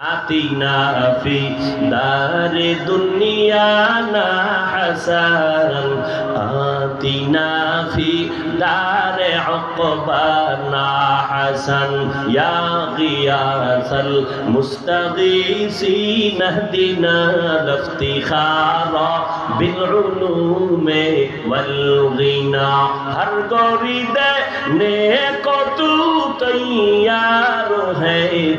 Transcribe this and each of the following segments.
آتنا في دار دنيانا حسارا آتنا في دار عقبانا حسن يا غياث المستغيثين اهدنا لافتخارا بالعلوم والغنى هر غريده نیکو تو تیار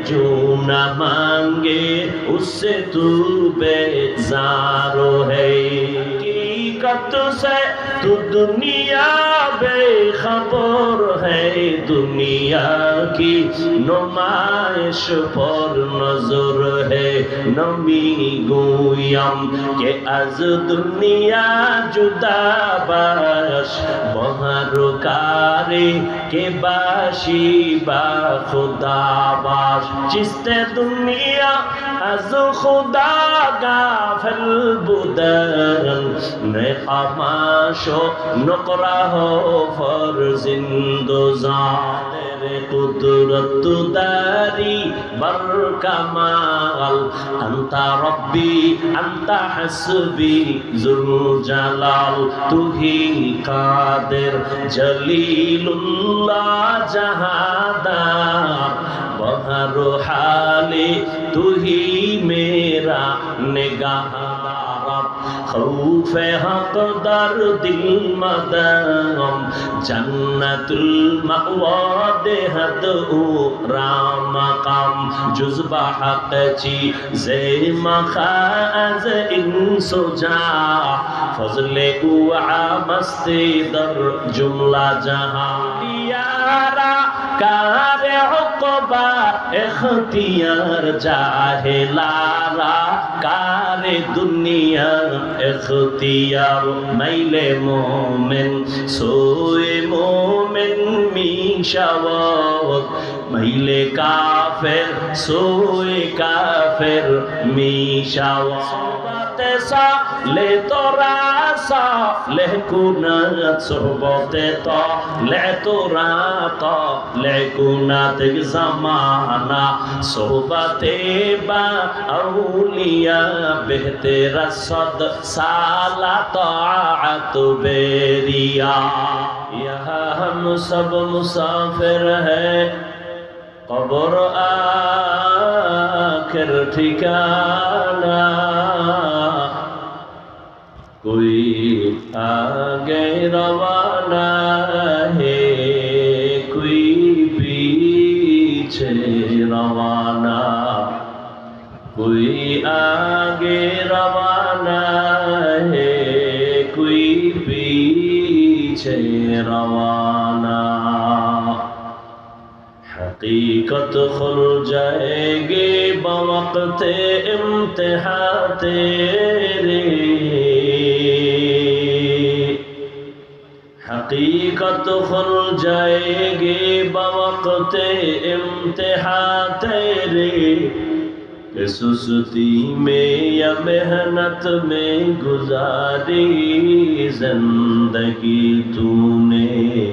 جو نہ مانگے اس سے تو بیزارو ہے कत से तू दुनिया बेखबर है दुनिया की नुमाइश पर नजर है नमी गोयम के आज दुनिया जुदा बाश बहरुकारे के बाशी बा खुदा बाश जिसते दुनिया আজ খুদা গাফেল বুদান, নে আমাশো নকরাহ ফর জিন্দুজাদের কুদরত দারি বরকামাল, আন্তা রব্বি, আন্তা হাসবি জুল জালাল তুহি কাদের জলিলুল্লাহ জাহাদা। हर हाले तू ही मेरा निगाह খৌফ হক দর দিল মদম, জন্নতুল মাওয়া দেহত ও রাম কাম জুজবা হক চি জে মখাজ ইনসো জা, ফজলে উয়া মস্তে দর জুমলা জাহা। ইয়ারা কা বাবা এখতিয়ার যাহে লারা কারে দুনিয়ার এখতিয়ার? মাইলে মোমেন সোয়ে মোমেন মিশাওয়াত মাইলে কাফের সোয়ে কাফের মিশাও সোহবতে সালে তোরা সালে কুনাত সোহবতে তো লে তোরা তো লে কুনাত জামানা সোহবতে বা আউলিয়া বেহতেরা সদ সালা তাআত বেরিয়া यह हम सब मुसाफिर है কবর আখের ঠিকানা কই আগে রবানা হে কই পিছে রবানা কই আগে রবানা হে কই পিছে রবানা حقیقت خل جائے گی بوقت امتحا تیرے حقیقت خل جائے گی بوقت امتحا تیرے سستی میں یا محنت میں گزاری زندگی تو نے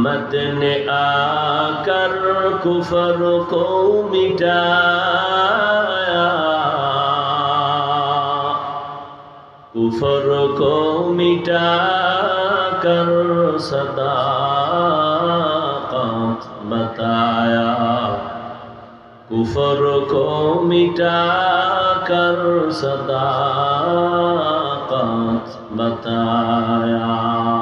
मोहम्मद ने आकर कुफर को मिटाया कुफर को मिटा कर सदाकत बताया कुफर को मिटा कर सदाकत बताया